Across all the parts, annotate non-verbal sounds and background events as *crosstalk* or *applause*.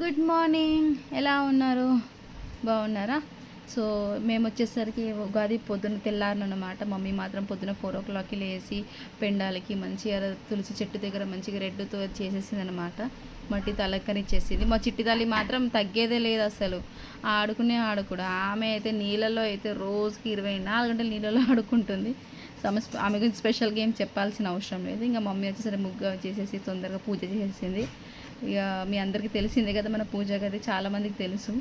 Good morning. ఎలా ఉన్నారు? బాగున్నారా? సో మేము వచ్చేసరికి ఉగాది పొద్దున తెల్లారనమాట మమ్మీ మాత్రం పొద్దున ఫోర్ ఓ క్లాక్కి లేచి పెండాలకి మంచిగా తులసి చెట్టు దగ్గర మంచిగా రెడ్డుతో చేసేసింది అనమాట మట్టి తలక్కనిచ్చేసింది మా చిట్టి తల్లి మాత్రం తగ్గేదే లేదు అసలు. ఆడుకునే ఆడుకుడు ఆమె అయితే నీళ్ళలో అయితే రోజుకి ఇరవై నాలుగు గంటలు నీళ్ళలో ఆడుకుంటుంది. సమ ఆమె గురించి స్పెషల్గా ఏం చెప్పాల్సిన అవసరం లేదు. ఇంకా మమ్మీ వచ్చేసరికి ముగ్గు చేసేసి తొందరగా పూజ చేసేసింది. ఇక మీ అందరికీ తెలిసిందే కదా మన పూజ గది చాలామందికి తెలుసు.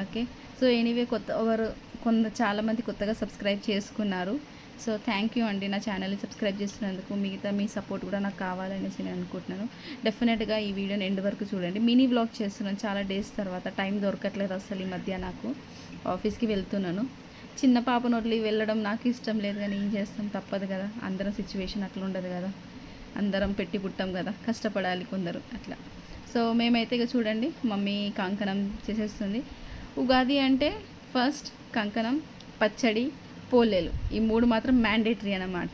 ఓకే? సో ఎనీవే కొత్త ఒకరు కొంత చాలామంది కొత్తగా సబ్స్క్రైబ్ చేసుకున్నారు. సో థ్యాంక్ యూ అండి నా ఛానల్ని సబ్స్క్రైబ్ చేసినందుకు మిగతా మీ సపోర్ట్ కూడా నాకు కావాలనేసి నేను అనుకుంటున్నాను. డెఫినెట్గా ఈ వీడియోని ఎండ్ వరకు చూడండి. మినీ వ్లాగ్ చేస్తున్నాను చాలా డేస్ తర్వాత. టైం దొరకట్లేదు అసలు ఈ మధ్య నాకు. ఆఫీస్కి వెళ్తున్నాను. చిన్న పాపను వదిలి వెళ్ళడం నాకు ఇష్టం లేదు కానీ ఏం చేస్తాం? తప్పదు కదా. అందరం సిచ్యువేషన్ అట్లా ఉండదు కదా. అందరం పెట్టి పుట్టాం కదా. కష్టపడాలి కొందరు. అట్లా. సో మేమైతే ఇక చూడండి మమ్మీ కంకణం చేసేస్తుంది. ఉగాది అంటే ఫస్ట్ కంకణం పచ్చడి పోలేలు. ఈ మూడు మాత్రం మ్యాండేటరీ అనమాట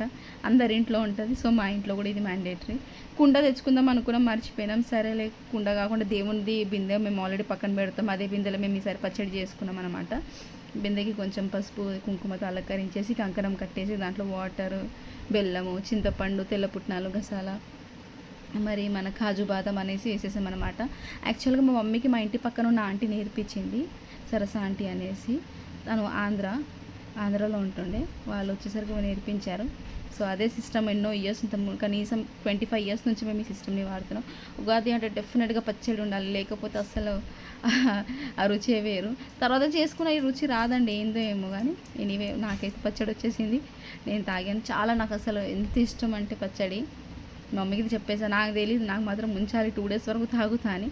అందరి ఇంట్లో ఉంటుంది సో మా ఇంట్లో కూడా ఇది మ్యాండేటరీ కుండ తెచ్చుకుందాం అనుకున్నాం మర్చిపోయినాం. సరేలే కుండ కాకుండా దేవునిది బిందె మేము ఆల్రెడీ పక్కన పెడతాం. అదే బిందెలో మేము ఈసారి పచ్చడి చేసుకున్నాం అనమాట బిందెకి కొంచెం పసుపు కుంకుమతో అలంకరించేసి కంకణం కట్టేసి దాంట్లో వాటర్ బెల్లము చింతపండు తెల్ల పుట్నాలు గసాల మరి మన కాజు బాదం అనేసి వేసేసాం అనమాట యాక్చువల్గా మా మమ్మీకి మా ఇంటి పక్కన ఉన్న ఆంటీ నేర్పించింది సరస ఆంటీ అనేసి. తను ఆంధ్ర ఆంధ్రలో ఉంటుండే. వాళ్ళు వచ్చేసరికి నేర్పించారు. సో అదే సిస్టమ్ ఎన్నో ఇయర్స్ ఇంత కనీసం ట్వంటీ ఫైవ్ ఇయర్స్ నుంచి మేము ఈ సిస్టమ్ని వాడుతున్నాం. ఉగాది అంటే డెఫినెట్గా పచ్చడి ఉండాలి. లేకపోతే అసలు ఆ రుచే వేరు. తర్వాత చేసుకున్న ఈ రుచి రాదండి. ఏందో ఏమో కానీ ఎనీవే నాకైతే పచ్చడి వచ్చేసింది. నేను తాగాను. చాలా నాకు అసలు ఎంత ఇష్టం అంటే పచ్చడి. మమ్మీకి ఇది చెప్పేసా నాకు తెలియదు నాకు మాత్రం ముంచాలి టూ డేస్ వరకు తాగుతా అని.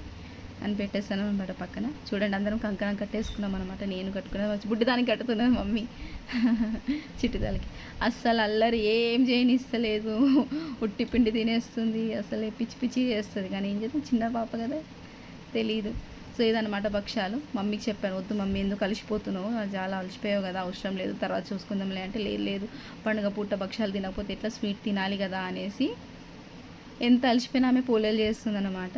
అని పెట్టేస్తాను అనమాట పక్కన. చూడండి అందరం కంకణం కట్టేసుకున్నాం అనమాట నేను కట్టుకున్నాను బుడ్డిదానికి కట్టుతున్నాను మమ్మీ. *laughs* చిట్టుదానికి అస్సలు అల్లరి ఏం చేయనిస్తలేదు. ఉట్టి పిండి తినేస్తుంది అసలు పిచ్చి పిచ్చి చేస్తుంది. కానీ ఏం చేస్తాం చిన్న పాప కదా తెలియదు సో ఇదనమాట భక్ష్యాలు. మమ్మీకి చెప్పాను వద్దు మమ్మీ ఎందుకు కలిసిపోతున్నావు అది చాలా అలసిపోయావు కదా అవసరం లేదు తర్వాత చూసుకుందాంలే. అంటే లేదు లేదు పండుగ పూట భక్ష్యాలు తినకపోతే ఎట్లా స్వీట్ తినాలి కదా? అనేసి ఎంత అలసిపోయినా ఆమె పోలేలు చేస్తుందన్నమాట.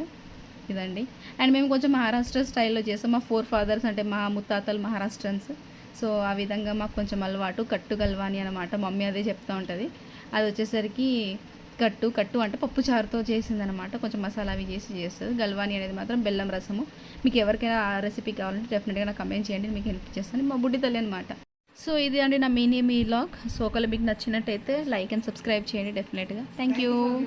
ఇదండి. అండ్ మేము కొంచెం మహారాష్ట్ర స్టైల్లో చేస్తాం. మా ఫోర్ ఫాదర్స్ అంటే మా ముత్తాతలు మహారాష్ట్రన్స్. సో ఆ విధంగా మాకు కొంచెం అలవాటు. కట్టు గల్వాని అనమాట మమ్మీ అదే చెప్తూ ఉంటుంది. అది వచ్చేసరికి కట్టు కట్టు అంటే పప్పు చారుతో చేసిందనమాట కొంచెం మసాలా అవి చేసి చేస్తుంది. గల్వాని అనేది మాత్రం బెల్లం రసము. మీకు ఎవరికైనా ఆ రెసిపీ కావాలంటే డెఫినెట్గా నాకు కమెంట్ చేయండి. మీకు హెల్ప్ చేస్తాను. మా బుడ్డి తల్లి అనమాట సో ఇది అండి నా మినీ మీ లాగ్ సో ఒకవేళ మీకు నచ్చినట్టయితే లైక్ అండ్ సబ్స్క్రైబ్ చేయండి డెఫినెట్గా. Thank you.